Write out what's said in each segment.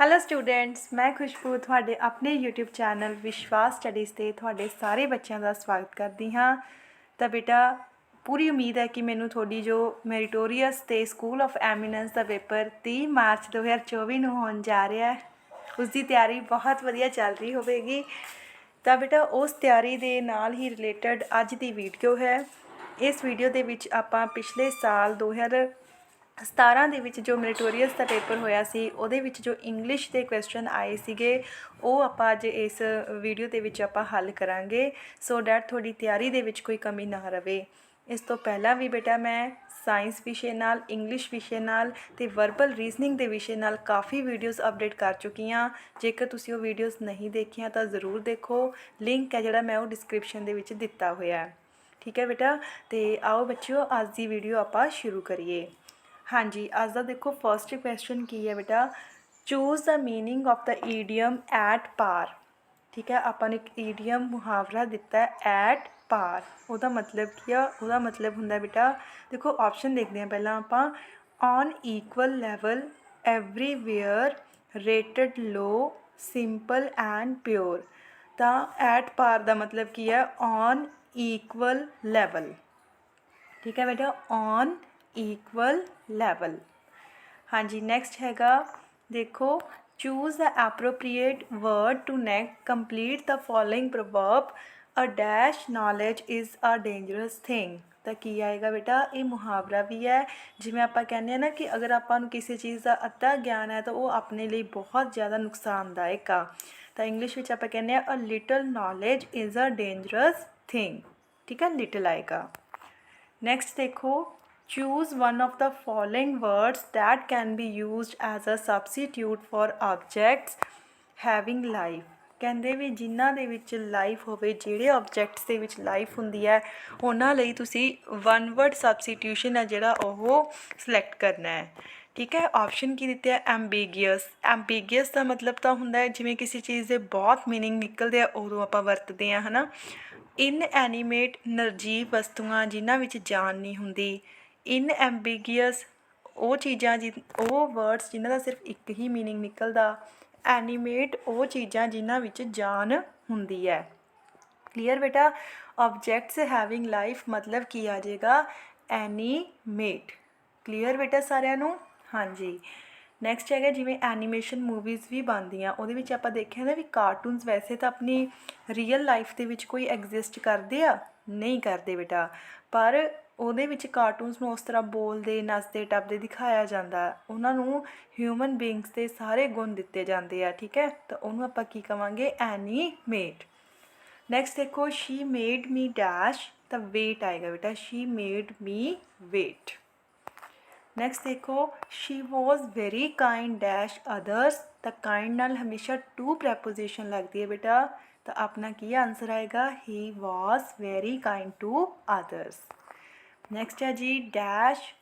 Hello students ਮੈਂ ਖੁਸ਼ਬੂ ਤੁਹਾਡੇ ਆਪਣੇ YouTube ਚੈਨਲ ਵਿਸ਼ਵਾਸ ਸਟੱਡੀਜ਼ ਤੇ ਤੁਹਾਡੇ ਸਾਰੇ ਬੱਚਿਆਂ ਦਾ ਸਵਾਗਤ ਕਰਦੀ ਹਾਂ। ਤਾਂ ਬੇਟਾ, ਪੂਰੀ ਉਮੀਦ ਹੈ ਕਿ ਮੈਨੂੰ ਤੁਹਾਡੀ ਜੋ ਮੈਰੀਟੋਰੀਅਸ ਤੇ ਸਕੂਲ ਆਫ ਐਮੀਨੈਂਸ ਦਾ ਪੇਪਰ 30 ਮਾਰਚ 2024 ਨੂੰ ਹੋਣ ਜਾ ਰਿਹਾ ਹੈ ਉਸ ਦੀ ਤਿਆਰੀ ਬਹੁਤ ਵਧੀਆ ਚੱਲ ਰਹੀ ਹੋਵੇਗੀ। ਤਾਂ ਬੇਟਾ, ਉਸ ਤਿਆਰੀ ਦੇ ਨਾਲ ਹੀ ਰਿਲੇਟਡ ਅੱਜ ਦੀ ਵੀਡੀਓ ਹੈ। ਇਸ ਵੀਡੀਓ ਦੇ ਵਿੱਚ ਆਪਾਂ ਪਿਛਲੇ ਸਾਲ ਸਤਾਰਾਂ ਦੇ ਵਿੱਚ ਜੋ ਮੈਰੀਟੋਰੀਅਸ ਦਾ ਪੇਪਰ ਹੋਇਆ ਸੀ, ਉਹਦੇ ਵਿੱਚ ਜੋ ਇੰਗਲਿਸ਼ ਦੇ ਕੁਐਸਚਨ ਆਏ ਸੀਗੇ, ਉਹ ਆਪਾਂ ਅੱਜ ਇਸ ਵੀਡੀਓ ਦੇ ਵਿੱਚ ਆਪਾਂ ਹੱਲ ਕਰਾਂਗੇ। ਸੋ ਡੈਟ ਤੁਹਾਡੀ ਤਿਆਰੀ ਦੇ ਵਿੱਚ ਕੋਈ ਕਮੀ ਨਾ ਰਵੇ। ਇਸ ਤੋਂ ਪਹਿਲਾਂ ਵੀ ਬੇਟਾ ਮੈਂ ਸਾਇੰਸ ਵਿਸ਼ੇ ਨਾਲ ਇੰਗਲਿਸ਼ ਵਿਸ਼ੇ ਨਾਲ ਤੇ ਵਰਬਲ ਰੀਜ਼ਨਿੰਗ ਦੇ ਵਿਸ਼ੇ ਨਾਲ ਕਾਫੀ ਵੀਡੀਓਜ਼ ਅਪਡੇਟ ਕਰ ਚੁੱਕੀ ਹਾਂ ਜੇਕਰ ਤੁਸੀਂ ਉਹ ਵੀਡੀਓਜ਼ ਨਹੀਂ ਦੇਖੀਆਂ ਤਾਂ ਜ਼ਰੂਰ ਦੇਖੋ। ਲਿੰਕ ਹੈ ਜਿਹੜਾ ਮੈਂ ਉਹ ਡਿਸਕ੍ਰਿਪਸ਼ਨ ਦੇ ਵਿੱਚ ਦਿੱਤਾ ਹੋਇਆ। ਹੈ ਠੀਕ ਹੈ ਬੇਟਾ? ਤੇ ਆਓ ਬੱਚਿਓ, ਅੱਜ ਦੀ ਵੀਡੀਓ ਆਪਾਂ ਸ਼ੁਰੂ ਕਰੀਏ। ਹਾਂਜੀ ਅੱਜ ਦਾ ਦੇਖੋ ਫਰਸਟ ਕੁਐਸਚਨ ਕੀ ਹੈ ਬੇਟਾ choose the meaning of the idiom at par ਠੀਕ ਹੈ ਆਪਾਂ ਨੇ ਇੱਕ ਈਡੀਅਮ ਮੁਹਾਵਰਾ ਦਿੱਤਾ ਹੈ ਐਟ ਪਾਰ ਉਹਦਾ ਮਤਲਬ ਕੀ ਆ ਉਹਦਾ ਮਤਲਬ ਹੁੰਦਾ ਬੇਟਾ ਦੇਖੋ ਆਪਸ਼ਨ ਦੇਖਦੇ ਹਾਂ ਪਹਿਲਾਂ ਆਪਾਂ on equal level everywhere rated low simple and pure ਤਾਂ ਐਟ ਪਾਰ ਦਾ ਮਤਲਬ ਕੀ ਹੈ ਔਨ ਇਕੁਅਲ ਲੈਵਲ ਠੀਕ ਹੈ ਬੇਟਾ ਔਨ ਇਕੁਅਲ ਲੈਵਲ ਹਾਂਜੀ ਨੈਕਸਟ ਹੈਗਾ ਦੇਖੋ choose the appropriate word to neck complete the following proverb a dash knowledge is a dangerous thing ਤਾਂ ਕੀ ਆਏਗਾ ਬੇਟਾ ਇਹ ਮੁਹਾਵਰਾ ਵੀ ਹੈ ਜਿਵੇਂ ਆਪਾਂ ਕਹਿੰਦੇ ਆ ਨਾ ਕਿ ਅਗਰ ਆਪਾਂ ਨੂੰ ਕਿਸੇ ਚੀਜ਼ ਦਾ ਅੱਧਾ ਗਿਆਨ ਹੈ ਤਾਂ ਉਹ ਆਪਣੇ ਲਈ ਬਹੁਤ ਜ਼ਿਆਦਾ ਨੁਕਸਾਨਦਾਇਕ ਆ ਤਾਂ ਇੰਗਲਿਸ਼ ਵਿੱਚ ਆਪਾਂ ਕਹਿੰਦੇ ਆ a little knowledge is a dangerous thing ਠੀਕ ਹੈ ਲਿਟਲ ਆਏਗਾ Next ਦੇਖੋ Choose one of the following words that can be used as a substitute for objects having life. ਕਹਿੰਦੇ ਵੀ ਜਿਨ੍ਹਾਂ ਦੇ ਵਿੱਚ ਲਾਈਫ ਹੋਵੇ, ਜਿਹੜੇ ਆਬਜੈਕਟਸ ਦੇ ਵਿੱਚ ਲਾਈਫ ਹੁੰਦੀ ਹੈ, ਉਹਨਾਂ ਲਈ ਤੁਸੀਂ ਵਨ ਵਰਡ ਸਬਸਟੀਟਿਊਸ਼ਨ ਹੈ ਜਿਹੜਾ ਉਹ ਸਿਲੈਕਟ ਕਰਨਾ ਹੈ। ਠੀਕ ਹੈ? ਆਪਸ਼ਨ ਕੀ ਦਿੱਤੇ ਹੈ ਐਂਬੀਗੀਅਸ ਐਂਬੀਗੀਅਸ ਦਾ ਮਤਲਬ ਤਾਂ ਹੁੰਦਾ ਹੈ, ਜਿਵੇਂ ਕਿਸੇ ਚੀਜ਼ ਦੇ ਬਹੁਤ ਮੀਨਿੰਗ ਨਿਕਲਦੇ ਆ, ਉਦੋਂ ਆਪਾਂ ਵਰਤਦੇ ਆ ਹਨਾ। ਇਨਐਨੀਮੇਟ ਨਰਜੀਵ ਵਸਤੂਆਂ ਜਿਨ੍ਹਾਂ ਵਿੱਚ ਜਾਨ ਨਹੀਂ ਹੁੰਦੀ। ਇਨਐਮਬੀਗੀਅਸ ਉਹ ਚੀਜ਼ਾਂ ਜਿ, ਉਹ ਵਰਡਸ ਜਿਨ੍ਹਾਂ ਦਾ ਸਿਰਫ ਇੱਕ ਹੀ ਮੀਨਿੰਗ ਨਿਕਲਦਾ ਐਨੀਮੇਟ ਉਹ ਚੀਜ਼ਾਂ ਜਿਨ੍ਹਾਂ ਵਿੱਚ ਜਾਨ ਹੁੰਦੀ ਹੈ। ਕਲੀਅਰ ਬੇਟਾ? ਆਬਜੈਕਟਸ ਹੈਵਿੰਗ ਲਾਈਫ ਮਤਲਬ ਕੀ ਆ ਜਾਏਗਾ? ਐਨੀਮੇਟ ਕਲੀਅਰ ਬੇਟਾ ਸਾਰਿਆਂ ਨੂੰ? ਹਾਂਜੀ। ਨੈਕਸਟ ਹੈਗਾ ਜਿਵੇਂ ਐਨੀਮੇਸ਼ਨ ਮੂਵੀਜ਼ ਵੀ ਬਣਦੀਆਂ, ਉਹਦੇ ਵਿੱਚ ਆਪਾਂ ਦੇਖਿਆ ਨਾ ਵੀ ਕਾਰਟੂਨਸ ਵੈਸੇ ਤਾਂ ਆਪਣੀ ਰੀਅਲ ਲਾਈਫ ਦੇ ਵਿੱਚ ਕੋਈ ਐਗਜ਼ਿਸਟ ਕਰਦੇ ਆ? ਨਹੀਂ ਕਰਦੇ ਬੇਟਾ। ਪਰ ਉਹਦੇ ਵਿੱਚ ਕਾਰਟੂਨਸ ਨੂੰ ਉਸ ਤਰ੍ਹਾਂ ਬੋਲਦੇ, ਨੱਚਦੇ, ਟੱਪਦੇ ਦਿਖਾਇਆ ਜਾਂਦਾ। ਉਹਨਾਂ ਨੂੰ ਹਿਊਮਨ ਬੀਇੰਗਸ ਦੇ ਸਾਰੇ ਗੁਣ ਦਿੱਤੇ ਜਾਂਦੇ ਆ, ਠੀਕ ਹੈ? ਤਾਂ ਉਹਨੂੰ ਆਪਾਂ ਕੀ ਕਵਾਂਗੇ? ਐਨੀਮੇਟ ਨੈਕਸਟ ਦੇਖੋ ਸ਼ੀ ਮੇਡ ਮੀ ਡੈਸ਼ ਤਾਂ ਵੇਟ ਆਏਗਾ ਬੇਟਾ। She made me wait next ਦੇਖੋ she was very kind dash others ਤਾਂ ਕਾਈਂਡ ਨਾਲ ਹਮੇਸ਼ਾ ਟੂ ਪ੍ਰੈਪੋਜੀਸ਼ਨ ਲੱਗਦੀ ਹੈ ਬੇਟਾ ਤਾਂ ਆਪਣਾ ਕੀ ਆਨਸਰ ਆਏਗਾ he was very kind to others next ਹੈ ਜੀ dash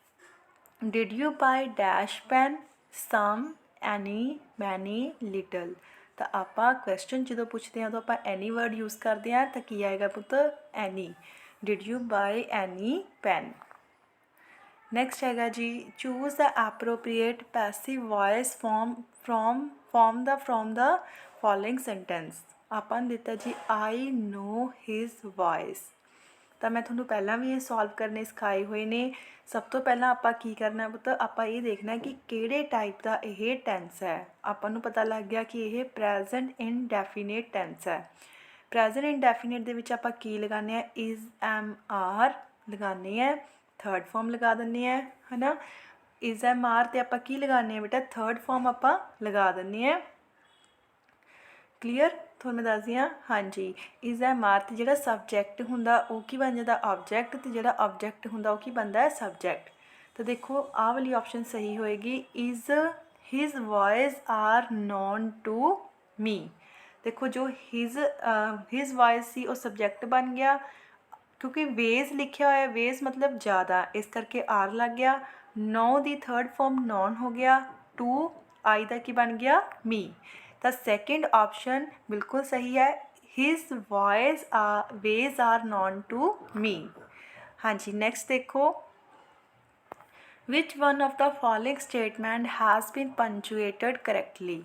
did you buy dash pen some any many little ਤਾਂ ਆਪਾਂ ਕੁਐਸਚਨ ਜਦੋਂ ਪੁੱਛਦੇ ਹਾਂ ਤਾਂ ਆਪਾਂ ਐਨੀ ਵਰਡ ਯੂਜ਼ ਕਰਦੇ ਹਾਂ ਤਾਂ ਕੀ ਆਏਗਾ ਪੁੱਤ any did you buy any pen next ਹੈਗਾ ਜੀ choose the appropriate passive voice form from form the from the following sentence ਆਪਾਂ ਨੇ ਦਿੱਤਾ ਜੀ ਆਈ ਨੋ ਹਿਸ ਵੌਇਸ ਤਾਂ ਮੈਂ ਤੁਹਾਨੂੰ ਪਹਿਲਾਂ ਵੀ ਇਹ ਸੋਲਵ ਕਰਨੇ ਸਿਖਾਏ ਹੋਏ ਨੇ। ਸਭ ਤੋਂ ਪਹਿਲਾਂ ਆਪਾਂ ਕੀ ਕਰਨਾ ਪੁੱਤ? ਆਪਾਂ ਇਹ ਦੇਖਣਾ ਕਿ ਕਿਹੜੇ ਟਾਈਪ ਦਾ ਇਹ ਟੈਂਸ ਹੈ। ਆਪਾਂ ਨੂੰ ਪਤਾ ਲੱਗ ਗਿਆ ਕਿ ਇਹ ਪ੍ਰੈਜ਼ੈਂਟ ਇਨਡੈਫੀਨਿਟ ਟੈਂਸ ਹੈ। ਪ੍ਰੈਜ਼ੈਂਟ ਇਨਡੈਫੀਨਿਟ ਦੇ ਵਿੱਚ ਆਪਾਂ ਕੀ ਲਗਾਉਂਦੇ ਆ ਇਜ਼ ਐਮ ਆਰ ਲਗਾਉਂਦੇ ਆ ਥਰਡ ਫਾਰਮ ਲਗਾ ਦਿੰਦੇ ਆ ਹਨਾ? ਇਜ਼ ਐਮ ਆਰ ਤੇ ਆਪਾਂ ਕੀ ਲਗਾਉਂਦੇ ਆ ਬੇਟਾ? ਥਰਡ ਫਾਰਮ ਆਪਾਂ ਲਗਾ ਦਿੰਦੇ ਆ ਕਲੀਅਰ ਤੁਹਾਨੂੰ ਮੈਂ ਦੱਸਦੀ ਹਾਂ। ਹਾਂਜੀ। ਇਜ਼ ਐਮ ਆਰ ਤੇ ਜਿਹੜਾ ਸਬਜੈਕਟ ਹੁੰਦਾ, ਉਹ ਕੀ ਬਣ ਜਾਂਦਾ? ਆਬਜੈਕਟ ਤੇ ਜਿਹੜਾ ਆਬਜੈਕਟ ਹੁੰਦਾ, ਉਹ ਕੀ ਬਣਦਾ ਹੈ? ਸਬਜੈਕਟ ਤਾਂ ਦੇਖੋ, ਆਹ ਵਾਲੀ ਆਪਸ਼ਨ ਸਹੀ ਹੋਏਗੀ। Is his voice are known to me ਦੇਖੋ, ਜੋ ਹਿਸ ਹਿਸ ਵੌਇਸ ਸੀ, ਉਹ ਸਬਜੈਕਟ ਬਣ ਗਿਆ। ਕਿਉਂਕਿ ਵੇਜ਼ ਲਿਖਿਆ ਹੋਇਆ ਵੇਜ਼ ਮਤਲਬ ਜ਼ਿਆਦਾ ਇਸ ਕਰਕੇ ਆਰ ਲੱਗ ਗਿਆ know the third form known ਹੋ ਗਿਆ ਟੂ ਆਈ ਦਾ ਕੀ ਬਣ ਗਿਆ ਮੀ ਤਾਂ ਸੈਕਿੰਡ ਆਪਸ਼ਨ ਬਿਲਕੁਲ ਸਹੀ ਹੈ his voice always are known to me ਹਾਂਜੀ ਨੈਕਸਟ ਦੇਖੋ which one of the following statement has been punctuated correctly?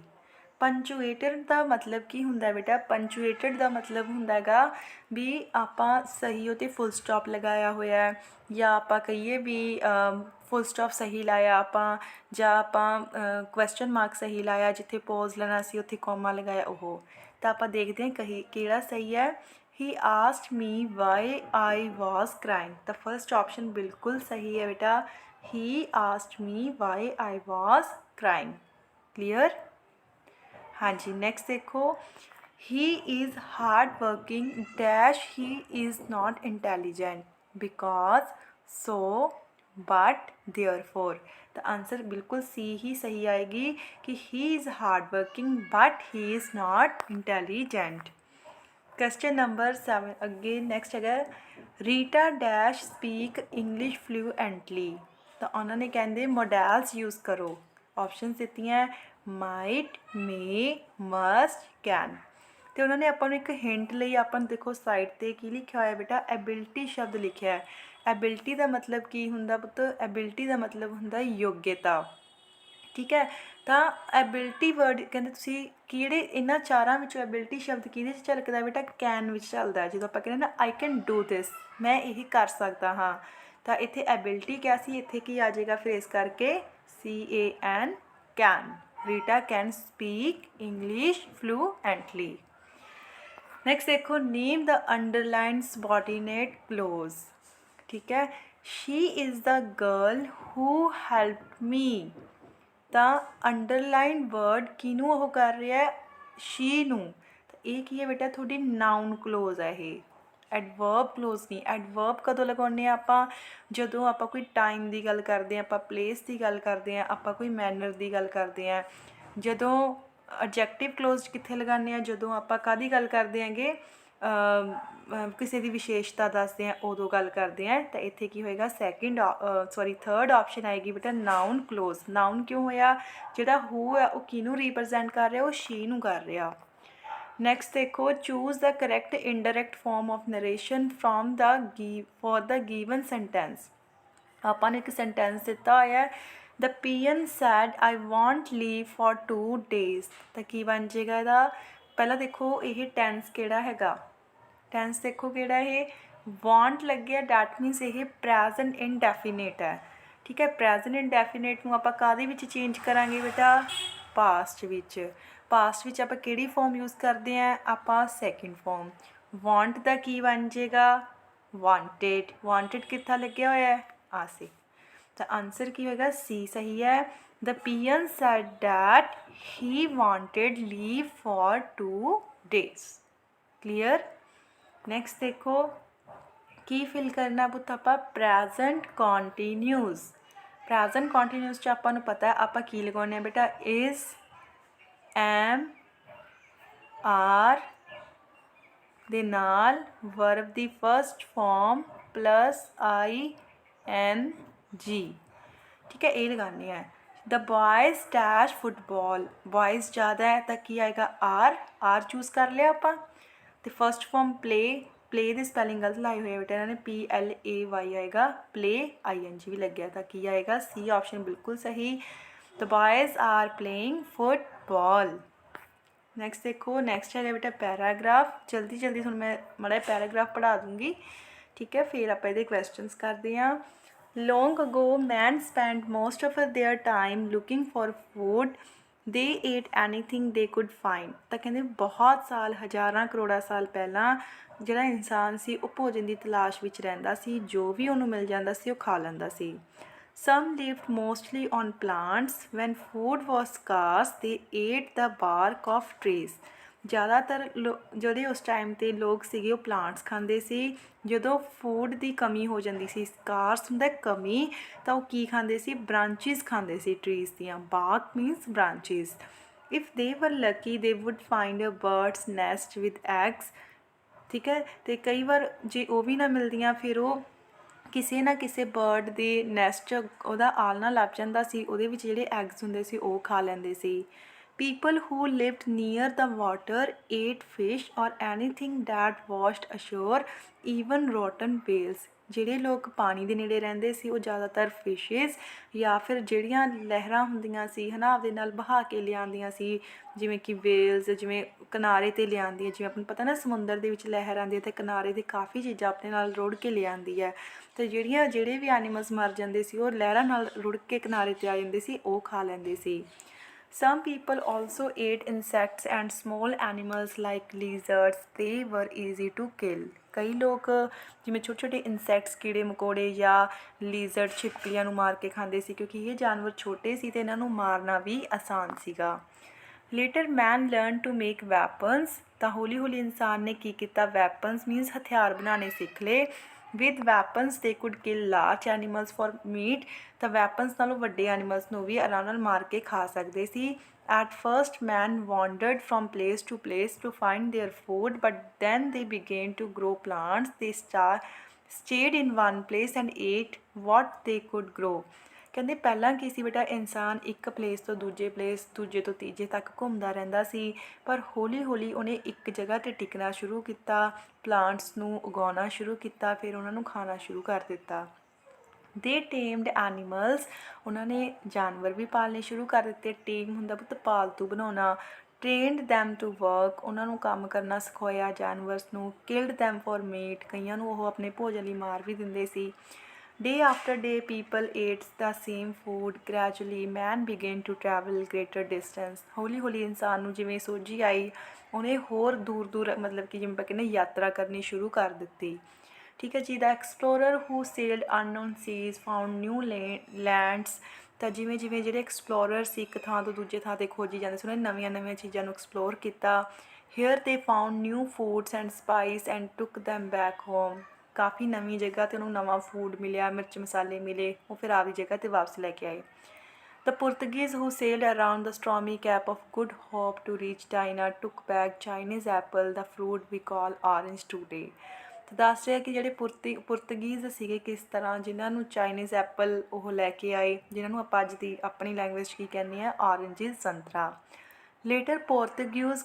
ਪੰਚੁਏਟਡ ਦਾ ਮਤਲਬ ਕੀ ਹੁੰਦਾ ਹੈ ਬੇਟਾ ਪੰਚੁਏਟਡ ਦਾ ਮਤਲਬ ਹੁੰਦਾ ਹੈਗਾ ਵੀ ਆਪਾਂ ਸਹੀ ਉਤੇ ਫੁੱਲ ਸਟਾਪ ਲਗਾਇਆ ਹੋਇਆ ਹੈ ਜਾਂ ਆਪਾਂ ਕਹੀਏ ਵੀ ਫੁੱਲ ਸਟਾਪ ਸਹੀ ਲਾਇਆ ਆਪਾਂ ਜਾਂ ਆਪਾਂ ਕੁਐਸਚਨ ਮਾਰਕ ਸਹੀ ਲਾਇਆ ਜਿੱਥੇ ਪੌਜ਼ ਲੈਣਾ ਸੀ ਉੱਥੇ ਕੋਮਾ ਲਗਾਇਆ ਉਹ ਤਾਂ ਆਪਾਂ ਦੇਖਦੇ ਹਾਂ ਕਹੀ ਕਿਹੜਾ ਸਹੀ ਹੈ he asked me why I was crying ਤਾਂ ਫਰਸਟ ਆਪਸ਼ਨ ਬਿਲਕੁਲ ਸਹੀ ਹੈ ਬੇਟਾ he asked me why I was crying हाँ जी नेक्स्ट देखो। He is hard working dash he is not intelligent because so but therefore the answer बिल्कुल C ही सही आएगी कि he is hard working but he is not intelligent question number seven again next है Rita dash speak English fluently तो उन्होंने कहें models use करो। ऑप्शन दिखाई ਮਾਈਟ ਮੇ ਮਸਟ ਕੈਨ ਤੇ ਉਹਨਾਂ ਨੇ ਆਪਾਂ ਨੂੰ ਇੱਕ ਹਿੰਟ ਲਈ, ਆਪਾਂ ਨੂੰ ਦੇਖੋ ਸਾਈਡ ਤੇ ਕੀ ਲਿਖਿਆ ਹੋਇਆ ਬੇਟਾ? ਐਬਿਲਿਟੀ ਸ਼ਬਦ ਲਿਖਿਆ ਹੈ। ਐਬਿਲਿਟੀ ਦਾ ਮਤਲਬ ਕੀ ਹੁੰਦਾ ਪੁੱਤ? ਐਬਿਲਿਟੀ ਦਾ ਮਤਲਬ ਹੁੰਦਾ ਯੋਗਿਅਤਾ ਠੀਕ ਹੈ? ਤਾਂ ਐਬਿਲਿਟੀ ਵਰਡ ਕਹਿੰਦੇ ਤੁਸੀਂ ਕਿਹੜੇ, ਇਹਨਾਂ ਚਾਰਾਂ ਵਿੱਚੋਂ ਐਬਿਲਿਟੀ ਸ਼ਬਦ ਕਿਹਦੇ 'ਚ ਝਲਕਦਾ ਬੇਟਾ? ਕੈਨ ਵਿੱਚ ਚੱਲਦਾ ਜਦੋਂ ਆਪਾਂ ਕਹਿੰਦੇ ਨਾ ਆਈ ਕੈਨ ਡੂ ਥਿਸ ਮੈਂ ਇਹ ਕਰ ਸਕਦਾ ਹਾਂ। ਤਾਂ ਇੱਥੇ ਐਬਿਲਿਟੀ ਕਿਆ ਸੀ? ਇੱਥੇ ਕੀ ਆ ਜਾਏਗਾ? ਇਸ ਕਰਕੇ C A N can Rita can speak English fluently next ਦੇਖੋ name the underline subordinate clause ਠੀਕ ਹੈ she is the girl who helped me ਤਾਂ ਅੰਡਰਲਾਈਨ ਵਰਡ ਕਿਹਨੂੰ ਉਹ ਕਰ ਰਿਹਾ ਹੈ ਸ਼ੀ ਨੂੰ ਤਾਂ ਇਹ ਕੀ ਹੈ ਬੇਟਾ ਤੁਹਾਡੀ ਨਾਉਨ ਕਲੋਜ਼ ਹੈ ਇਹ ਐਡਵਰਬ ਕਲੋਜ਼ ਨਹੀਂ। ਐਡਵਰਬ ਕਦੋਂ ਲਗਾਉਂਦੇ ਆ ਆਪਾਂ? ਜਦੋਂ ਆਪਾਂ ਕੋਈ ਟਾਈਮ ਦੀ ਗੱਲ ਕਰਦੇ ਆ ਆਪਾਂ ਪਲੇਸ ਦੀ ਗੱਲ ਕਰਦੇ ਆ ਆਪਾਂ ਕੋਈ ਮੈਨਰ ਦੀ ਗੱਲ ਕਰਦੇ ਆ ਜਦੋਂ ਐਡਜੈਕਟਿਵ ਕਲੋਜ਼ ਕਿੱਥੇ ਲਗਾਉਂਦੇ ਆ ਜਦੋਂ ਆਪਾਂ ਕਾਦੀ ਗੱਲ ਕਰਦੇ ਆਂਗੇ ਕਿਸੇ ਦੀ ਵਿਸ਼ੇਸ਼ਤਾ ਦੱਸਦੇ ਆ ਉਦੋਂ ਗੱਲ ਕਰਦੇ ਆ ਤਾਂ ਇੱਥੇ ਕੀ ਹੋਏਗਾ? ਸੈਕਿੰਡ ਸੌਰੀ ਥਰਡ ਆਪਸ਼ਨ ਆਏਗੀ ਬੇਟਾ ਨਾਉਨ ਕਲੋਜ਼ ਨਾਉਨ ਕਿਉਂ ਹੋਇਆ? ਜਿਹੜਾ ਹੂ ਹੈ, ਉਹ ਕਿਹਨੂੰ ਰਿਪਰੈਜ਼ੈਂਟ ਕਰ ਰਿਹਾ? ਉਹ ਸ਼ੀ ਨੂੰ ਕਰ ਰਿਹਾ। ਨੈਕਸਟ ਦੇਖੋ choose the correct indirect form of narration from the ਗੀ ਫॉर ਦਾ ਗਿਵਨ ਸੈਂਟੈਂਸ ਆਪਾਂ ਨੇ ਇੱਕ ਸੈਂਟੈਂਸ ਦਿੱਤਾ ਹੋਇਆ ਹੈ the PN said I want leave for 2 days ਤਾਂ ਕੀ ਬਣ ਜਾਏਗਾ ਇਹਦਾ? ਪਹਿਲਾਂ ਦੇਖੋ, ਇਹ ਟੈਂਸ ਕਿਹੜਾ ਹੈਗਾ? ਟੈਂਸ ਦੇਖੋ ਕਿਹੜਾ ਇਹ? ਵਾਂਟ ਲੱਗਿਆ ਦੈਟ ਮੀਨਸ ਇਹ ਪ੍ਰੈਜ਼ੈਂਟ ਇਨਡੈਫੀਨਿਟ ਹੈ। ਠੀਕ ਹੈ ਪ੍ਰੈਜ਼ੈਂਟ ਇਨਡੈਫੀਨਿਟ ਨੂੰ ਆਪਾਂ ਕਾਦੇ ਵਿੱਚ ਚੇਂਜ ਕਰਾਂਗੇ ਬੇਟਾ? ਪਾਸਟ ਵਿੱਚ। ਪਾਸਟ ਵਿੱਚ ਆਪਾਂ ਕਿਹੜੀ ਫਾਰਮ ਯੂਜ਼ ਕਰਦੇ ਆ ਆਪਾਂ ਸੈਕਿੰਡ ਫਾਰਮ ਵਾਂਟ ਦਾ ਕੀ ਬਣ ਜਾਏਗਾ? ਵਾਂਟਡ ਵਾਂਟਡ ਕਿੱਥਾ ਲੱਗਿਆ ਹੋਇਆ ਹੈ? ਆਸੇ ਤਾਂ ਆਨਸਰ ਕੀ ਹੋਏਗਾ? ਸੀ ਸਹੀ ਹੈ। The PN said that he wanted leave for 2 days clear next ਦੇਖੋ। ਕੀ ਫਿਲ ਕਰਨਾ ਪੁੱਤ ਆਪਾਂ? ਪ੍ਰੈਜ਼ੈਂਟ ਕੰਟੀਨਿਊਸ ਪ੍ਰੈਜ਼ੈਂਟ ਕੰਟੀਨਿਊਸ ਚ ਆਪਾਂ ਨੂੰ ਪਤਾ ਆਪਾਂ ਕੀ ਲਗਾਉਂਦੇ ਆ ਬੇਟਾ? ਇਜ਼ ਐਮ ਆਰ ਦੇ ਨਾਲ verb the first form plus I N G ਠੀਕ ਹੈ, ਇਹ ਲਗਾਉਣੀ ਹੈ। ਦ ਬॉयਜ਼ ਡੈਸ਼ ਫੁੱਟਬਾਲ ਬॉयਜ਼ ਜ਼ਿਆਦਾ ਹੈ ਤਾਂ ਕੀ ਆਏਗਾ? ਆਰ ਆਰ ਚੂਜ਼ ਕਰ ਲਿਆ ਆਪਾਂ। ਤੇ ਫਰਸਟ ਫਾਰਮ ਪਲੇ ਪਲੇ ਦੇ ਸਪੈਲਿੰਗ ਗਲਤ ਲਾਈ ਹੋਈ ਹੈ ਬੇਟਾ, ਇਹਨਾਂ ਨੇ ਪੀ ਐਲ ਏ ਵਾਈ ਆਏਗਾ। ਪਲੇ ਆਈ ਐਨ ਜੀ ਵੀ ਲੱਗਿਆ ਤਾਂ ਕੀ ਆਏਗਾ? ਸੀ ਆਪਸ਼ਨ ਬਿਲਕੁਲ ਸਹੀ। The boys are playing foot football next ਦੇਖੋ ਨੈਕਸਟ ਹੈਗਾ ਬੇਟਾ ਪੈਰਾਗ੍ਰਾਫ। ਜਲਦੀ ਜਲਦੀ ਤੁਹਾਨੂੰ ਮੈਂ ਮੜਾ ਪੈਰਾਗ੍ਰਾਫ ਪੜ੍ਹਾ ਦੂੰਗੀ। ਠੀਕ ਹੈ, ਫਿਰ ਆਪਾਂ ਇਹਦੇ ਕੁਐਸਚਨਸ ਕਰਦੇ ਹਾਂ। Long ago, man spent most of their time looking for food. They ate anything they could find. ਤਾਂ ਕਹਿੰਦੇ ਬਹੁਤ ਸਾਲ, ਹਜ਼ਾਰਾਂ ਕਰੋੜਾਂ ਸਾਲ ਪਹਿਲਾਂ ਜਿਹੜਾ ਇਨਸਾਨ ਸੀ, ਉਹ ਭੋਜਨ ਦੀ ਤਲਾਸ਼ ਵਿੱਚ ਰਹਿੰਦਾ ਸੀ। ਜੋ ਵੀ ਉਹਨੂੰ ਮਿਲ ਜਾਂਦਾ ਸੀ, ਉਹ ਖਾ ਲੈਂਦਾ ਸੀ। Some lived mostly on plants. When food was scarce, they ate the bark of trees. ਜ਼ਿਆਦਾਤਰ ਲੋ- ਜਿਹੜੇ ਉਸ ਟਾਈਮ ਤੇ ਲੋਕ ਸੀਗੇ ਉਹ ਪਲਾਂਟਸ ਖਾਂਦੇ ਸੀ। ਜਦੋਂ ਫੂਡ ਦੀ ਕਮੀ ਹੋ ਜਾਂਦੀ ਸੀ ਸਕਾਰਸ ਹੁੰਦਾ ਕਮੀ ਤਾਂ ਉਹ ਕੀ ਖਾਂਦੇ ਸੀ? ਬ੍ਰਾਂਚਸ ਖਾਂਦੇ ਸੀ ਟਰੀਜ਼ ਦੀਆਂ। ਬਾਕ means branches if they were lucky they would find a birds nest with eggs ਠੀਕ ਹੈ? ਤੇ ਕਈ ਵਾਰ ਜੇ ਉਹ ਵੀ ਨਾ ਮਿਲਦੀਆਂ ਫਿਰ ਉਹ ਕਿਸੇ ਨਾ ਕਿਸੇ ਬਰਡ ਦੇ ਨੈਸਟ 'ਚ ਉਹਦਾ ਆਲਣਾ ਲੱਭ ਜਾਂਦਾ ਸੀ ਉਹਦੇ ਵਿੱਚ ਜਿਹੜੇ ਐਗਸ ਹੁੰਦੇ ਸੀ ਉਹ ਖਾ ਲੈਂਦੇ ਸੀ people who lived near the water ate fish or anything that washed ashore even rotten whales ਜਿਹੜੇ ਲੋਕ ਪਾਣੀ ਦੇ ਨੇੜੇ ਰਹਿੰਦੇ ਸੀ, ਉਹ ਜ਼ਿਆਦਾਤਰ ਫਿਸ਼ਿਸ ਜਾਂ ਫਿਰ ਜਿਹੜੀਆਂ ਲਹਿਰਾਂ ਹੁੰਦੀਆਂ ਸੀ, ਹਨਾ, ਆਪਦੇ ਨਾਲ ਬਹਾ ਕੇ ਲਿਆਉਂਦੀਆਂ ਸੀ, ਜਿਵੇਂ ਕਿ ਵੇਲਸ ਜਿਵੇਂ ਕਿਨਾਰੇ ਤੇ ਲਿਆਉਂਦੀਆਂ, ਜਿਵੇਂ ਆਪਾਂ ਨੂੰ ਪਤਾ ਨਾ ਸਮੁੰਦਰ ਦੇ ਵਿੱਚ ਲਹਿਰ ਆਉਂਦੀ ਹੈ ਤੇ ਕਿਨਾਰੇ ਤੇ ਕਾਫੀ ਚੀਜ਼ਾਂ ਆਪਣੇ ਨਾਲ ਰੋੜ ਕੇ ਲਿਆਉਂਦੀ ਹੈ। ਤੇ ਜਿਹੜੀਆਂ, ਜਿਹੜੇ ਵੀ ਐਨੀਮਲਸ ਮਰ ਜਾਂਦੇ ਸੀ, ਉਹ ਲਹਿਰਾਂ ਨਾਲ ਰੁੜ ਕੇ ਕਿਨਾਰੇ ਤੇ ਆ ਜਾਂਦੇ ਸੀ, ਉਹ ਖਾ ਲੈਂਦੇ ਸੀ। Some people also ate insects and small animals like lizards. They were easy to kill. ਕਈ ਲੋਕ, ਜਿਵੇਂ ਛੋਟੇ ਛੋਟੇ ਇਨਸੈਕਟਸ ਕੀੜੇ ਮਕੌੜੇ ਜਾਂ ਲੀਜ਼ਰਡ ਛਿਪਕਲੀਆਂ ਨੂੰ ਮਾਰ ਕੇ ਖਾਂਦੇ ਸੀ ਕਿਉਂਕਿ ਇਹ ਜਾਨਵਰ ਛੋਟੇ ਸੀ ਤੇ ਇਹਨਾਂ ਨੂੰ ਮਾਰਨਾ ਵੀ ਆਸਾਨ ਸੀਗਾ later man learn to make weapons ਤਾਂ ਹੌਲੀ ਹੌਲੀ ਇਨਸਾਨ ਨੇ ਕੀ ਕੀਤਾ ਵੈਪਨਸ ਮੀਨਸ ਹਥਿਆਰ ਬਣਾਉਣੇ ਸਿੱਖ ਲਏ with weapons they could kill large animals for meat ਤਾਂ ਵੈਪਨਸ ਨਾਲੋਂ ਵੱਡੇ ਐਨੀਮਲਸ ਨੂੰ ਵੀ ਆਰਾਮ ਨਾਲ ਮਾਰ ਕੇ ਖਾ ਸਕਦੇ ਸੀ at first man wandered from place to place to find their food but then they began to grow plants they start stayed in one place and ate what they could grow ਕਹਿੰਦੇ ਪਹਿਲਾਂ ਕੀ ਸੀ ਬੇਟਾ, ਇਨਸਾਨ ਇੱਕ place ਤੋਂ ਦੂਜੇ place ਦੂਜੇ ਤੋਂ ਤੀਜੇ ਤੱਕ ਘੁੰਮਦਾ ਰਹਿੰਦਾ ਸੀ, ਪਰ ਹੌਲੀ ਹੌਲੀ ਉਹਨੇ ਇੱਕ ਜਗ੍ਹਾ ਤੇ ਟਿਕਣਾ ਸ਼ੁਰੂ ਕੀਤਾ ਪਲਾਂਟਸ ਨੂੰ ਉਗਾਉਣਾ ਸ਼ੁਰੂ ਕੀਤਾ, ਫਿਰ ਉਹਨਾਂ ਨੂੰ ਖਾਣਾ ਸ਼ੁਰੂ ਕਰ ਦਿੱਤਾ। ਦੇ ਟੇਮਡ ਐਨੀਮਲਸ ਉਹਨਾਂ ਨੇ ਜਾਨਵਰ ਵੀ ਪਾਲਣੇ ਸ਼ੁਰੂ ਕਰ ਦਿੱਤੇ। ਟੇਮ ਹੁੰਦਾ ਪੁੱਤ ਪਾਲਤੂ ਬਣਾਉਣਾ। ਟ੍ਰੇਨਡ them ਟੂ ਵਰਕ ਉਹਨਾਂ ਨੂੰ ਕੰਮ ਕਰਨਾ ਸਿਖਾਇਆ, ਜਾਨਵਰਸ ਨੂੰ ਕਿਲਡ them ਫॉर ਮੀਟ ਕਈਆਂ ਨੂੰ ਉਹ ਆਪਣੇ ਭੋਜਨ ਲਈ ਮਾਰ ਵੀ ਦਿੰਦੇ ਸੀ। Day after day, people ate the same food. Gradually, man began to travel greater distance. ਹੌਲੀ ਹੌਲੀ ਇਨਸਾਨ ਨੂੰ ਜਿਵੇਂ ਸੋਝੀ ਆਈ ਉਹਨੇ ਹੋਰ ਦੂਰ ਦੂਰ ਮਤਲਬ ਕਿ ਜਿਵੇਂ ਆਪਾਂ ਕਹਿੰਦੇ ਯਾਤਰਾ ਕਰਨੀ ਸ਼ੁਰੂ ਕਰ ਦਿੱਤੀ ਠੀਕ ਹੈ ਜੀ the explorer who sailed unknown seas found new lands ਤਾਂ ਜਿਵੇਂ ਜਿਵੇਂ ਜਿਹੜੇ ਐਕਸਪਲੋਰਰ ਸੀ ਇੱਕ ਥਾਂ ਤੋਂ ਦੂਜੇ ਥਾਂ ਤੇ ਖੋਜੀ ਜਾਂਦੇ ਸੀ ਉਹਨੇ ਨਵੀਆਂ ਨਵੀਆਂ ਚੀਜ਼ਾਂ ਨੂੰ ਐਕਸਪਲੋਰ ਕੀਤਾ here they found new foods and spice and took them back home ਕਾਫੀ ਨਵੀਂ ਜਗ੍ਹਾ ਤੇ ਉਹਨੂੰ ਨਵਾਂ ਫੂਡ ਮਿਲਿਆ ਮਿਰਚ ਮਸਾਲੇ ਮਿਲੇ ਉਹ ਫਿਰ ਆਪਦੀ ਜਗ੍ਹਾ ਤੇ ਵਾਪਸ ਲੈ ਕੇ ਆਏ The Portuguese who sailed around the stormy Cape of Good Hope to reach China took back Chinese apple, the fruit we call orange today. ਤੇ ਦੱਸ ਰਿਹਾ ਕਿ ਜਿਹੜੇ ਪੁਰਤੀ ਪੁਰਤਗੀਜ਼ ਸੀਗੇ ਕਿਸ ਤਰ੍ਹਾਂ ਜਿਨ੍ਹਾਂ ਨੂੰ ਚਾਈਨੀਜ਼ ਐਪਲ ਉਹ ਲੈ ਕੇ ਆਏ ਜਿਨ੍ਹਾਂ ਨੂੰ ਆਪਾਂ ਅੱਜ ਦੀ ਆਪਣੀ ਲੈਂਗੁਏਜ 'ਚ ਕੀ ਕਹਿੰਦੇ ਆ oranges ਸੰਤਰਾ later Portuguese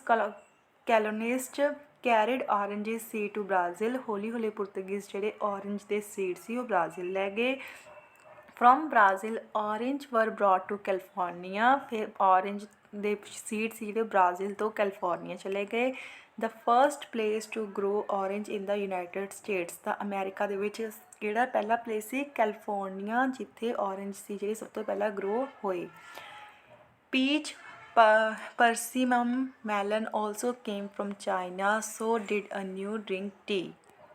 colonists carried oranges ਸੀ ਟੂ ਬ੍ਰਾਜ਼ੀਲ ਹੌਲੀ ਹੌਲੀ ਪੁਰਤਗੀਜ਼ ਜਿਹੜੇ ਔਰੰਜ ਦੇ ਸੀਡ ਸੀ ਉਹ ਬ੍ਰਾਜ਼ੀਲ ਲੈ ਗਏ। From Brazil orange were brought to California ਫਿਰ orange ਦੇ ਸੀਡ ਸੀ ਜਿਹੜੇ ਬ੍ਰਾਜ਼ੀਲ ਤੋਂ ਕੈਲੀਫੋਰਨੀਆ ਚਲੇ ਗਏ। The first place to grow orange in the United States the America ਦੇ ਵਿੱਚ ਕਿਹੜਾ ਪਹਿਲਾ ਪਲੇਸ ਸੀ? ਕੈਲੀਫੋਰਨੀਆ ਜਿੱਥੇ orange ਸੀ, ਜਿਹੜੇ ਸਭ ਤੋਂ ਪਹਿਲਾਂ ਗਰੋ ਹੋਏ peach persimmon melon also came from china, so did a new drink tea.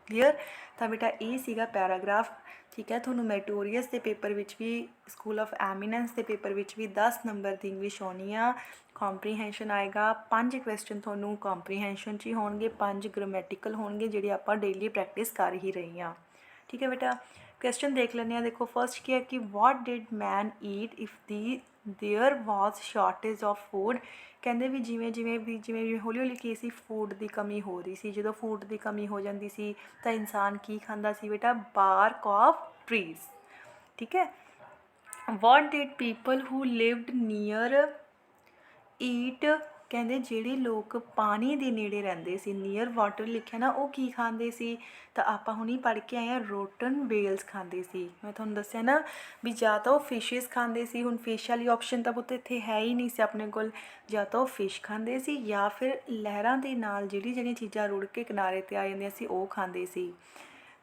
Clear ਤਾਂ ਬੇਟਾ ਇਹ ਸੀਗਾ ਪੈਰਾਗ੍ਰਾਫ, ਠੀਕ ਹੈ? ਤੁਹਾਨੂੰ ਮੈਟੋਰੀਅਸ ਦੇ ਪੇਪਰ ਵਿੱਚ ਵੀ ਸਕੂਲ ਆਫ ਐਮੀਨੈਂਸ ਦੇ ਪੇਪਰ ਵਿੱਚ ਵੀ 10 ਨੰਬਰ ਦੀ ਇੰਗਲਿਸ਼ ਆਉਣੀ ਆ। ਕੰਪਰੀਹੈਂਸ਼ਨ ਆਏਗਾ। ਪੰਜ ਕੁਐਸਚਨ ਤੁਹਾਨੂੰ ਕੰਪਰੀਹੈਂਸ਼ਨ 'ਚ ਹੀ ਹੋਣਗੇ, ਪੰਜ ਗ੍ਰਾਮੈਟੀਕਲ ਹੋਣਗੇ, ਜਿਹੜੇ ਆਪਾਂ ਡੇਲੀ ਪ੍ਰੈਕਟਿਸ ਕਰ ਹੀ ਰਹੇ ਹਾਂ। ਠੀਕ ਹੈ ਬੇਟਾ? ਕੁਐਸਚਨ ਦੇਖ ਲੈਂਦੇ ਆ ਦੇਖੋ ਫਰਸਟ ਕੀ ਹੈ ਕਿ what did man eat if the there was shortage of food ਕਹਿੰਦੇ ਵੀ ਜਿਵੇਂ ਜਿਵੇਂ ਵੀ ਜਿਵੇਂ ਜਿਵੇਂ ਹੌਲੀ ਹੌਲੀ ਕੀ ਸੀ ਫੂਡ ਦੀ ਕਮੀ ਹੋ ਰਹੀ ਸੀ ਜਦੋਂ ਫੂਡ ਦੀ ਕਮੀ ਹੋ ਜਾਂਦੀ ਸੀ ਤਾਂ ਇਨਸਾਨ ਕੀ ਖਾਂਦਾ ਸੀ ਬੇਟਾ ਬਾਰਕ ਆਫ ਟਰੀਜ਼ ਠੀਕ ਹੈ what did people who lived near eat ਕਹਿੰਦੇ ਜਿਹੜੇ ਲੋਕ ਪਾਣੀ ਦੇ ਨੇੜੇ ਰਹਿੰਦੇ ਸੀ ਨੀਅਰ ਵਾਟਰ ਲਿਖਿਆ ਨਾ, ਉਹ ਕੀ ਖਾਂਦੇ ਸੀ? ਤਾਂ ਆਪਾਂ ਹੁਣੀ ਪੜ੍ਹ ਕੇ ਆਏ ਆ ਰੋਟਨ ਵੇਲਸ ਖਾਂਦੇ ਸੀ। ਮੈਂ ਤੁਹਾਨੂੰ ਦੱਸਿਆ ਨਾ ਵੀ ਜਾਂ ਤਾਂ ਉਹ ਫਿਸ਼ਸ ਖਾਂਦੇ ਸੀ, ਹੁਣ ਫਿਸ਼ ਵਾਲੀ ਆਪਸ਼ਨ ਤਾਂ ਪੁੱਤ ਇੱਥੇ ਹੈ ਹੀ ਨਹੀਂ ਸੀ ਆਪਣੇ ਕੋਲ। ਜਾਂ ਤਾਂ ਉਹ ਫਿਸ਼ ਖਾਂਦੇ ਸੀ ਜਾਂ ਫਿਰ ਲਹਿਰਾਂ ਦੇ ਨਾਲ ਜਿਹੜੀ ਜਿਹੜੀਆਂ ਚੀਜ਼ਾਂ ਰੁੜ ਕੇ ਕਿਨਾਰੇ ਤੇ ਆ ਜਾਂਦੀਆਂ ਸੀ, ਉਹ ਖਾਂਦੇ ਸੀ।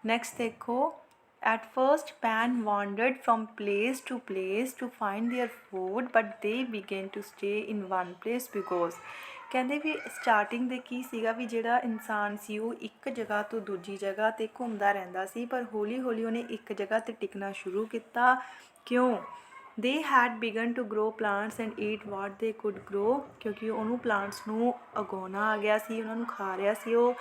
ਨੈਕਸਟ ਦੇਖੋ At first, man wandered from place to place to find their food, but they began to stay in one place because ਕਹਿੰਦੇ ਵੀ ਸਟਾਰਟਿੰਗ ਦੇ ਕੀ ਸੀਗਾ ਵੀ ਜਿਹੜਾ ਇਨਸਾਨ ਸੀ ਉਹ ਇੱਕ ਜਗ੍ਹਾ ਤੋਂ ਦੂਜੀ ਜਗ੍ਹਾ ਤੇ ਘੁੰਮਦਾ ਰਹਿੰਦਾ ਸੀ ਪਰ ਹੌਲੀ ਹੌਲੀ ਉਹਨੇ ਇੱਕ ਜਗ੍ਹਾ ਤੇ ਟਿਕਣਾ ਸ਼ੁਰੂ ਕੀਤਾ ਕਿਉਂ they had begun to grow plants and eat what they could grow ਕਿਉਂਕਿ ਉਹਨੂੰ ਪਲਾਂਟਸ ਨੂੰ ਅਗਾਉਣਾ ਆ ਗਿਆ ਸੀ ਉਹਨਾਂ ਨੂੰ ਖਾ ਰਿਹਾ ਸੀ ਉਹ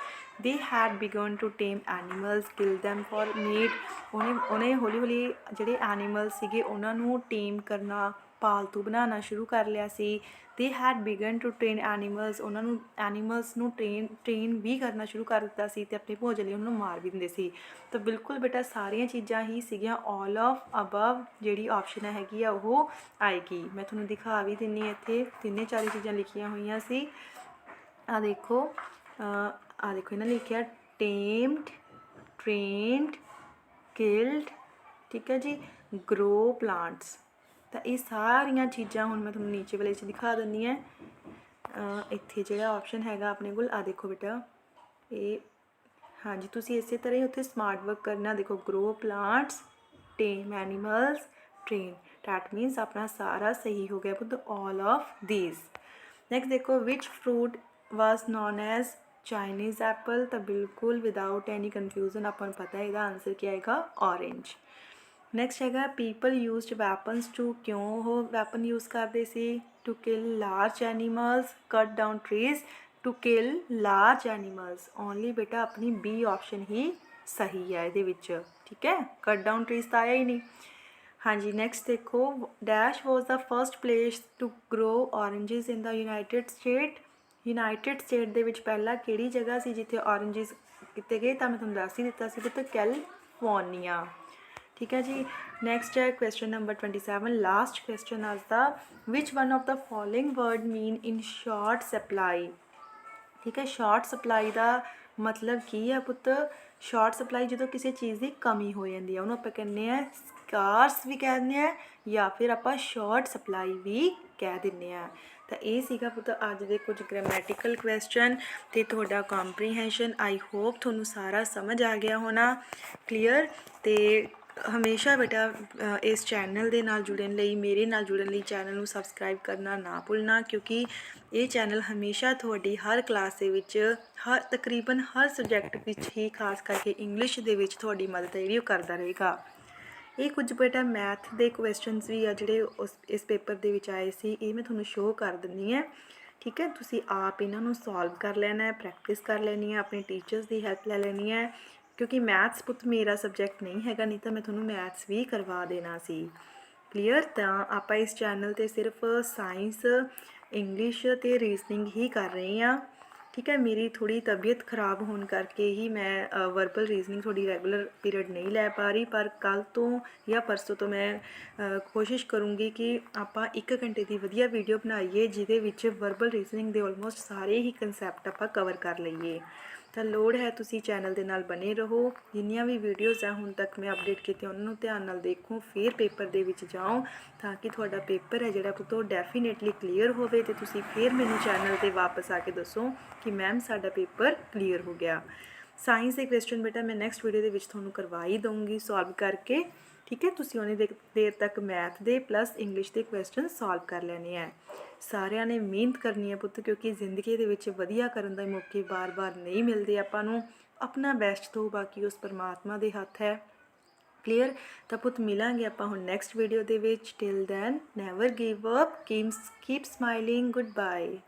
they had begun to tame animals kill them for meat ਉਹਨੇ ਉਹਨੇ ਹੌਲੀ ਹੌਲੀ ਜਿਹੜੇ ਐਨੀਮਲ ਸੀਗੇ ਉਹਨਾਂ ਨੂੰ ਟੇਮ ਕਰਨਾ ਪਾਲਤੂ ਬਣਾਉਣਾ ਸ਼ੁਰੂ ਕਰ ਲਿਆ ਸੀ। They had begun to train animals ਉਹਨਾਂ ਨੂੰ ਐਨੀਮਲਸ ਨੂੰ ਟ੍ਰੇਨ ਟ੍ਰੇਨ ਵੀ ਕਰਨਾ ਸ਼ੁਰੂ ਕਰ ਦਿੱਤਾ ਸੀ ਤੇ ਆਪਣੇ ਭੋਜਨ ਲਈ ਉਹਨਾਂ ਨੂੰ ਮਾਰ ਵੀ ਦਿੰਦੇ ਸੀ। ਤਾਂ ਬਿਲਕੁਲ ਬੇਟਾ, ਸਾਰੀਆਂ ਚੀਜ਼ਾਂ ਹੀ ਸੀਗੀਆਂ। All of ਅਬਵ ਜਿਹੜੀ ਆਪਸ਼ਨ ਹੈਗੀ ਆ, ਉਹ ਆਏਗੀ। ਮੈਂ ਤੁਹਾਨੂੰ ਦਿਖਾ ਵੀ ਦਿੰਨੀ ਇੱਥੇ। ਤਿੰਨੇ ਚਾਰੇ ਚੀਜ਼ਾਂ ਲਿਖੀਆਂ ਹੋਈਆਂ ਸੀ। ਆ ਦੇਖੋ ਆ ਦੇਖੋ, ਇਹਨਾਂ ਲਿਖਿਆ ਟੇਮਡ ਟ੍ਰੇਨਡ ਕਿਲਡ ਠੀਕ ਹੈ ਜੀ? ਗਰੋ ਪਲਾਂਟਸ ਤਾਂ ਇਹ ਸਾਰੀਆਂ ਚੀਜ਼ਾਂ ਹੁਣ ਮੈਂ ਤੁਹਾਨੂੰ ਨੀਚੇ ਵਾਲੇ 'ਚ ਦਿਖਾ ਦਿੰਦੀ ਹਾਂ। ਇੱਥੇ ਜਿਹੜਾ ਆਪਸ਼ਨ ਹੈਗਾ ਆਪਣੇ ਕੋਲ ਆ ਦੇਖੋ ਬੇਟਾ। ਇਹ, ਹਾਂਜੀ, ਤੁਸੀਂ ਇਸੇ ਤਰ੍ਹਾਂ ਹੀ ਉੱਥੇ ਸਮਾਰਟ ਵਰਕ ਕਰਨਾ। ਦੇਖੋ grow plants tame animals train that means ਆਪਣਾ ਸਾਰਾ ਸਹੀ ਹੋ ਗਿਆ ਪੁੱਤ, all of these ਨੈਕਸਟ ਦੇਖੋ, which fruit was known as Chinese apple ਤਾਂ ਬਿਲਕੁਲ ਵਿਦਆਊਟ ਐਨੀ ਕਨਫਿਊਜ਼ਨ ਆਪਾਂ ਨੂੰ ਪਤਾ ਹੈ, ਇਹਦਾ ਆਨਸਰ ਕੀ ਆਏਗਾ? Orange ਨੈਕਸਟ ਹੈਗਾ ਪੀਪਲ ਯੂਜ਼ਡ ਵੈਪਨਸ ਟੂ ਕਿਉਂ ਉਹ ਵੈਪਨ ਯੂਜ਼ ਕਰਦੇ ਸੀ? To kill large animals cut down trees to kill large animals only ਬੇਟਾ ਆਪਣੀ ਬੀ ਆਪਸ਼ਨ ਹੀ ਸਹੀ ਹੈ ਇਹਦੇ ਵਿੱਚ, ਠੀਕ ਹੈ? ਕਟ ਡਾਊਨ ਟਰੀਜ਼ ਤਾਂ ਆਇਆ ਹੀ ਨਹੀਂ। ਹਾਂਜੀ ਨੈਕਸਟ ਦੇਖੋ dash was the first place to grow oranges in the United State United State ਦੇ ਵਿੱਚ ਪਹਿਲਾਂ ਕਿਹੜੀ ਜਗ੍ਹਾ ਸੀ ਜਿੱਥੇ oranges ਕੀਤੇ ਗਏ? ਤਾਂ ਮੈਂ ਤੁਹਾਨੂੰ ਦੱਸ ਹੀ ਦਿੱਤਾ ਸੀ ਕਿ ਕੈਲੀਫੋਰਨੀਆ ਠੀਕ ਹੈ ਜੀ। ਨੈਕਸਟ ਹੈ ਕੁਐਸਚਨ ਨੰਬਰ 27 ਲਾਸਟ ਕੁਐਸਚਨ ਅੱਜ ਦਾ। Which one of the following word mean in short supply ਠੀਕ ਹੈ ਸ਼ਾਰਟ ਸਪਲਾਈ ਦਾ ਮਤਲਬ ਕੀ ਹੈ ਪੁੱਤ? ਸ਼ਾਰਟ ਸਪਲਾਈ ਜਦੋਂ ਕਿਸੇ ਚੀਜ਼ ਦੀ ਕਮੀ ਹੋ ਜਾਂਦੀ ਹੈ, ਉਹਨੂੰ ਆਪਾਂ ਕਹਿੰਦੇ ਆ ਸਕਾਰਸ ਵੀ ਕਹਿੰਦੇ ਆ ਜਾਂ ਫਿਰ ਆਪਾਂ ਸ਼ਾਰਟ ਸਪਲਾਈ ਵੀ ਕਹਿ ਦਿੰਦੇ ਆ ਤਾਂ ਇਹ ਸੀਗਾ ਪੁੱਤ ਅੱਜ ਦੇ ਕੁਝ ਗ੍ਰਾਮੈਟੀਕਲ ਕੁਐਸਚਨ ਤੇ ਤੁਹਾਡਾ ਕੰਪਰੀਹੈਂਸ਼ਨ ਆਈ ਹੋਪ ਤੁਹਾਨੂੰ ਸਾਰਾ ਸਮਝ ਆ ਗਿਆ ਹੋਣਾ ਕਲੀਅਰ ਤੇ ਹਮੇਸ਼ਾ ਬੇਟਾ ਇਸ ਚੈਨਲ ਦੇ ਨਾਲ ਜੁੜਨ ਲਈ, ਮੇਰੇ ਨਾਲ ਜੁੜਨ ਲਈ ਚੈਨਲ ਨੂੰ ਸਬਸਕ੍ਰਾਈਬ ਕਰਨਾ ਨਾ ਭੁੱਲਣਾ, ਕਿਉਂਕਿ ਇਹ ਚੈਨਲ ਹਮੇਸ਼ਾ ਤੁਹਾਡੀ ਹਰ ਕਲਾਸ ਦੇ ਵਿੱਚ, ਹਰ, ਤਕਰੀਬਨ ਹਰ ਸਬਜੈਕਟ ਵਿੱਚ ਹੀ ਖਾਸ ਕਰਕੇ ਇੰਗਲਿਸ਼ ਦੇ ਵਿੱਚ ਤੁਹਾਡੀ ਮਦਦ ਜਿਹੜੀ ਉਹ ਕਰਦਾ ਰਹੇਗਾ। ਇਹ ਕੁਝ ਬੇਟਾ ਮੈਥ ਦੇ ਕੁਐਸਚਨਸ ਵੀ ਆ ਜਿਹੜੇ ਉਸ, ਇਸ ਪੇਪਰ ਦੇ ਵਿੱਚ ਆਏ ਸੀ, ਇਹ ਮੈਂ ਤੁਹਾਨੂੰ ਸ਼ੋਅ ਕਰ ਦਿੰਦੀ ਹਾਂ। ਠੀਕ ਹੈ? ਤੁਸੀਂ ਆਪ ਇਹਨਾਂ ਨੂੰ ਸੋਲਵ ਕਰ ਲੈਣਾ ਹੈ ਪ੍ਰੈਕਟਿਸ ਕਰ ਲੈਣੀ ਹੈ, ਆਪਣੇ ਟੀਚਰਸ ਦੀ ਹੈਲਪ ਲੈ ਲੈਣੀ ਹੈ। ਕਿਉਂਕਿ ਮੈਥਸ ਪੁੱਤ ਮੇਰਾ ਸਬਜੈਕਟ ਨਹੀਂ ਹੈਗਾ, ਨਹੀਂ ਤਾਂ ਮੈਂ ਤੁਹਾਨੂੰ ਮੈਥਸ ਵੀ ਕਰਵਾ ਦੇਣਾ ਸੀ। ਕਲੀਅਰ ਤਾਂ ਆਪਾਂ ਇਸ ਚੈਨਲ ਤੇ ਸਿਰਫ ਸਾਇੰਸ ਇੰਗਲਿਸ਼ ਤੇ ਰੀਜ਼ਨਿੰਗ ਹੀ ਕਰ ਰਹੇ ਹਾਂ। ਠੀਕ ਹੈ, ਮੇਰੀ ਥੋੜੀ ਤਬੀਅਤ ਖਰਾਬ ਹੋਣ ਕਰਕੇ ਹੀ ਮੈਂ ਵਰਬਲ ਰੀਜ਼ਨਿੰਗ ਥੋੜੀ ਰੈਗੂਲਰ ਪੀਰੀਅਡ ਨਹੀਂ ਲੈ ਪਾ ਰਹੀ, ਪਰ ਕੱਲ ਤੋਂ ਜਾਂ ਪਰਸੋਂ ਤੋਂ ਮੈਂ ਕੋਸ਼ਿਸ਼ ਕਰੂੰਗੀ ਕਿ ਆਪਾਂ 1 ਘੰਟੇ ਦੀ ਵਧੀਆ ਵੀਡੀਓ ਬਣਾਈਏ, ਜਿਹਦੇ ਵਿੱਚ ਵਰਬਲ ਰੀਜ਼ਨਿੰਗ ਦੇ ਆਲਮੋਸਟ ਸਾਰੇ ਹੀ ਕਨਸੈਪਟ ਆਪਾਂ ਕਵਰ ਕਰ ਲਈਏ। ਤਾਂ ਲੋੜ ਹੈ ਤੁਸੀਂ ਚੈਨਲ ਦੇ ਨਾਲ ਬਨੇ ਰਹੋ। ਜਿੰਨੀਆਂ ਵੀ ਵੀਡੀਓਜ਼ ਆ, ਹੁਣ ਤੱਕ ਮੈਂ ਅਪਡੇਟ ਕੀਤੀਆਂ, ਉਹਨਾਂ ਨੂੰ ਧਿਆਨ ਨਾਲ ਦੇਖੋ। ਫਿਰ ਪੇਪਰ ਦੇ ਵਿੱਚ ਜਾਓ ਤਾਂ ਕਿ ਤੁਹਾਡਾ ਪੇਪਰ ਹੈ ਜਿਹੜਾ ਪੁੱਤੋ ਡੈਫੀਨੇਟਲੀ ਕਲੀਅਰ ਹੋਵੇ ਤੇ ਤੁਸੀਂ ਫਿਰ ਮੈਨੂੰ ਚੈਨਲ ਤੇ ਵਾਪਸ ਆ ਕੇ ਦੱਸੋ ਕਿ ਮੈਮ ਸਾਡਾ ਪੇਪਰ ਕਲੀਅਰ ਹੋ ਗਿਆ। ਸਾਇੰਸ ਦੇ ਕੁਐਸਚਨ ਬੇਟਾ, ਮੈਂ ਨੈਕਸਟ ਵੀਡੀਓ ਦੇ ਵਿੱਚ ਤੁਹਾਨੂੰ ਕਰਵਾ ਹੀ ਦਊਂਗੀ ਸੋਲਵ ਕਰਕੇ। ਠੀਕ ਹੈ? ਤੁਸੀਂ ਉਹਨੇ ਦੇ- ਦੇਰ ਤੱਕ ਮੈਥ ਦੇ ਪਲੱਸ ਇੰਗਲਿਸ਼ ਦੇ ਕੁਐਸਚਨ ਸੋਲਵ ਕਰ ਲੈਣੇ ਆ। ਸਾਰਿਆਂ ਨੇ ਮਿਹਨਤ ਕਰਨੀ ਹੈ ਪੁੱਤ, ਕਿਉਂਕਿ ਜ਼ਿੰਦਗੀ ਦੇ ਵਿੱਚ ਵਧੀਆ ਕਰਨ ਦਾ ਮੌਕੇ ਬਾਰ-ਬਾਰ ਨਹੀਂ ਮਿਲਦੇ ਆਪਾਂ ਨੂੰ। ਆਪਣਾ ਬੈਸਟ ਤੋਂ ਬਾਕੀ ਉਸ ਪਰਮਾਤਮਾ ਦੇ ਹੱਥ ਹੈ। ਕਲੀਅਰ ਤਾਂ ਪੁੱਤ, ਮਿਲਾਂਗੇ ਆਪਾਂ ਹੁਣ ਨੈਕਸਟ ਵੀਡੀਓ ਦੇ ਵਿੱਚ। Till then never give up keep smiling good bye